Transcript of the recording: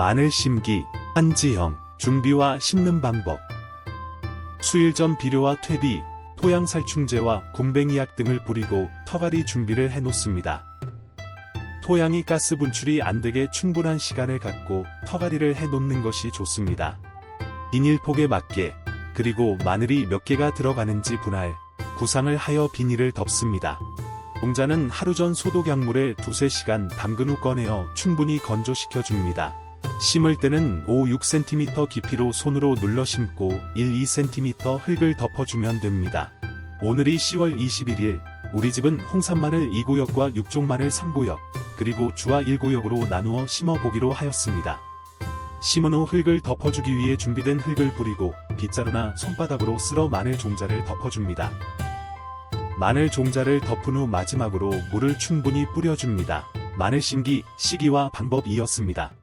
마늘 심기, 한지형, 준비와 심는 방법. 수일 전 비료와 퇴비, 토양 살충제와 굼벵이약 등을 뿌리고 터갈이 준비를 해놓습니다. 토양이 가스 분출이 안 되게 충분한 시간을 갖고 터갈이를 해놓는 것이 좋습니다. 비닐폭에 맞게 그리고 마늘이 몇 개가 들어가는지 분할, 구상을 하여 비닐을 덮습니다. 공자는 하루 전 소독약물에 두세 시간 담근 후 꺼내어 충분히 건조시켜 줍니다. 심을 때는 5, 6cm 깊이로 손으로 눌러 심고 1, 2cm 흙을 덮어주면 됩니다. 오늘이 10월 21일, 우리 집은 홍산마늘 2구역과 육종마늘 3구역, 그리고 주화 1구역으로 나누어 심어보기로 하였습니다. 심은 후 흙을 덮어주기 위해 준비된 흙을 뿌리고 빗자루나 손바닥으로 쓸어 마늘 종자를 덮어줍니다. 마늘 종자를 덮은 후 마지막으로 물을 충분히 뿌려줍니다. 마늘 심기, 시기와 방법이었습니다.